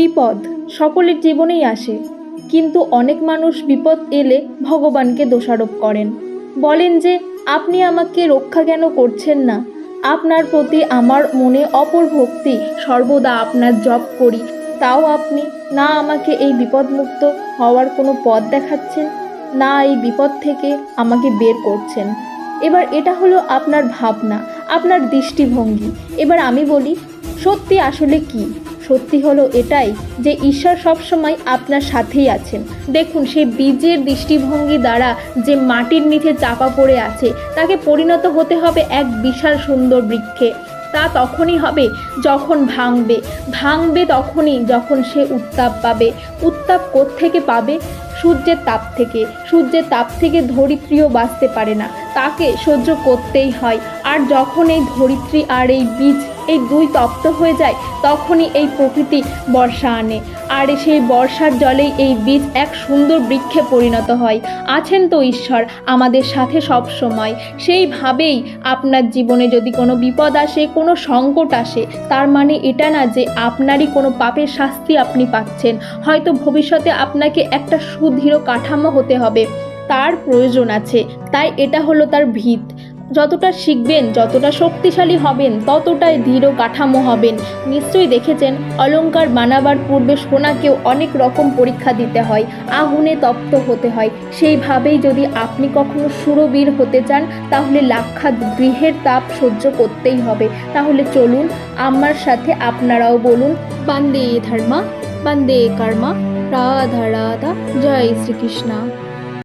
বিপদ সকলের জীবনেই আসে। কিন্তু অনেক মানুষ বিপদ এলে ভগবানকে দোষারোপ করেন। বলেন যে, আপনি আমাকে রক্ষা কেন করছেন না? আপনার প্রতি আমার মনে অপর ভক্তি। সর্বদা আপনার জপ করি। তাও আপনি না আমাকে এই বিপদমুক্ত হওয়ার কোনো পথ দেখাচ্ছেন? না এই বিপদ থেকে আমাকে বের করছেন? এবার এটা হলো আপনার ভাবনা, আপনার দৃষ্টিভঙ্গি। এবার আমি বলি, সত্যি আসলে কি? সত্যি হলো এটাই যে ঈশ্বর সবসময় আপনার সাথেই আছেন। দেখুন, সেই বীজের দৃষ্টিভঙ্গি দ্বারা যে মাটির নিচে চাপা পড়ে আছে, তাকে পরিণত হতে হবে এক বিশাল সুন্দর বৃক্ষে। তা তখনই হবে যখন ভাঙবে। ভাঙবে তখনই যখন সে উত্তাপ পাবে। উত্তাপ থেকে পাবে? সূর্যের তাপ থেকে। সূর্যের তাপ থেকে ধরিত্রীও বাঁচতে পারে না। তাকে সহ্য করতেই হয়। আর যখন এই ধরিত্রী আর এই বীজ এই দুই তপ্ত হয়ে যায়, তখনই এই প্রকৃতি বর্ষা আনে। আর সেই বর্ষার জলেই এই বীজ এক সুন্দর বৃক্ষে পরিণত হয়। আছেন তো ঈশ্বর, আমাদের সাথে সব সময়। সেইভাবেই আপনার জীবনে যদি কোনো বিপদ আসে, কোনো সংকট আসে, তার মানে এটা না যে আপনারই কোনো পাপের শাস্তি আপনি পাচ্ছেন। হয়তো ভবিষ্যতে আপনাকে একটা সুদৃঢ় কাঠামো হতে হবে। তার প্রয়োজন আছে। তাই এটা হলো তার ভিত। যতটা শিখবেন, যতটা শক্তিশালী হবেন, ততটাই দৃঢ় কাঠামো হবেন। নিশ্চয়ই দেখেছেন, অলঙ্কার বানাবার পূর্বে সোনাকেও অনেক রকম পরীক্ষা দিতে হয়, আগুনে তপ্ত হতে হয়। সেইভাবেই যদি আপনি কখনো সুরবীর হতে চান, তাহলে লাক্ষাত গৃহের তাপ সহ্য করতেই হবে। তাহলে চলুন, আমার সাথে আপনারাও বলুন, বান্দে ধর্মা, বান্দে কর্মা, রাধা রাধা, জয় শ্রীকৃষ্ণ।